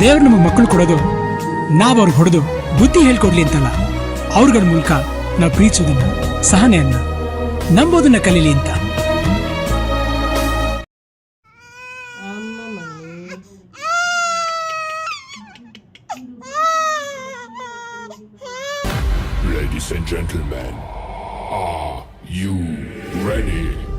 ದೇವ್ರು ನಮ್ಮ ಮಕ್ಕಳು ಕೊಡೋದು ನಾವು ಅವ್ರಿಗೆ ಹೊಡೆದು ಬುದ್ಧಿ ಹೇಳ್ಕೊಡ್ಲಿ ಅಂತಲ್ಲ ಅವ್ರಗಳ ಮೂಲಕ ನಾವು ಪ್ರೀತಿಸೋದನ್ನ ಸಹನೆಯನ್ನ ನಂಬೋದನ್ನ ಕಲೀಲಿ ಅಂತ Ladies and gentlemen, are you ready?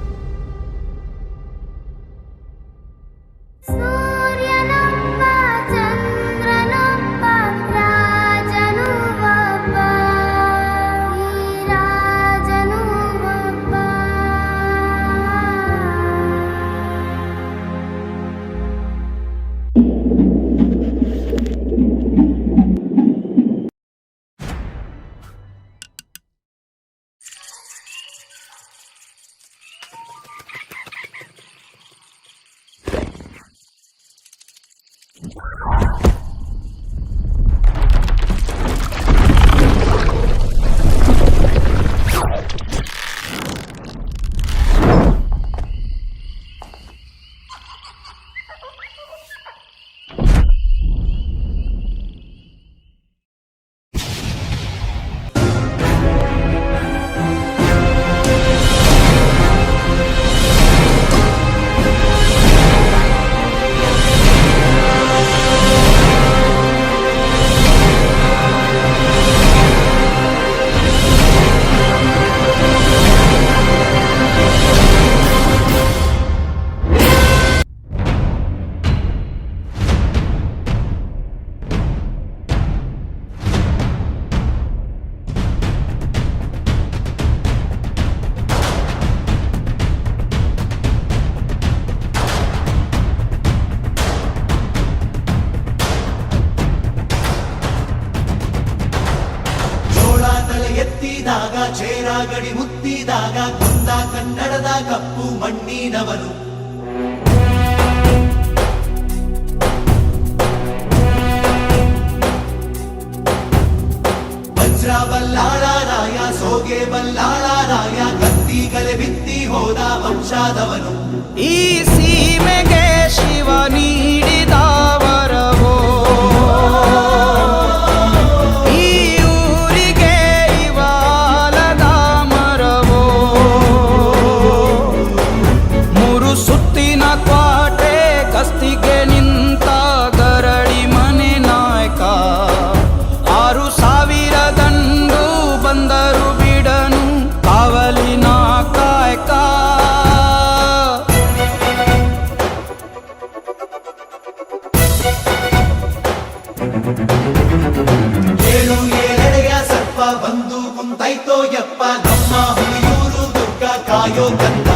ಮುತ್ತಿದಾಗ ಕುಂದ ಕನ್ನಡದ ಕಪ್ಪು ಮಣ್ಣಿನವನು. ವಜ್ರ ಬಲ್ಲಾಳ ರಾಯ, ಸೋಗೆ ಬಲ್ಲಾಳ ರಾಯ ಕತ್ತಿಗಲೆ ಬಿತ್ತಿ ಹೋದ ವಂಶಾದವನು. ಈ ಸೀಮೆಗೆ ಶಿವ ನೀಡಿದ ಸುತ್ತಿನ ಕ್ವಾಟೆ ಕಸ್ತಿಗೆ ನಿಂತ ಗರಡಿ ಮನೆ ನಾಯಕ. ಆರು ಸಾವಿರ ದಂಡು ಬಂದರು ಬಿಡನು ಕಾವಲಿನ ಕಾಯಕ. ಸರ್ಪ ಬಂದು ಕುಂತೈತೋ ಯಪ್ಪ, ನಮ್ಮ ಹುಲಿಯೂರು ದುರ್ಗ ಕಾಯೋ ಕಂದ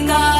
linda.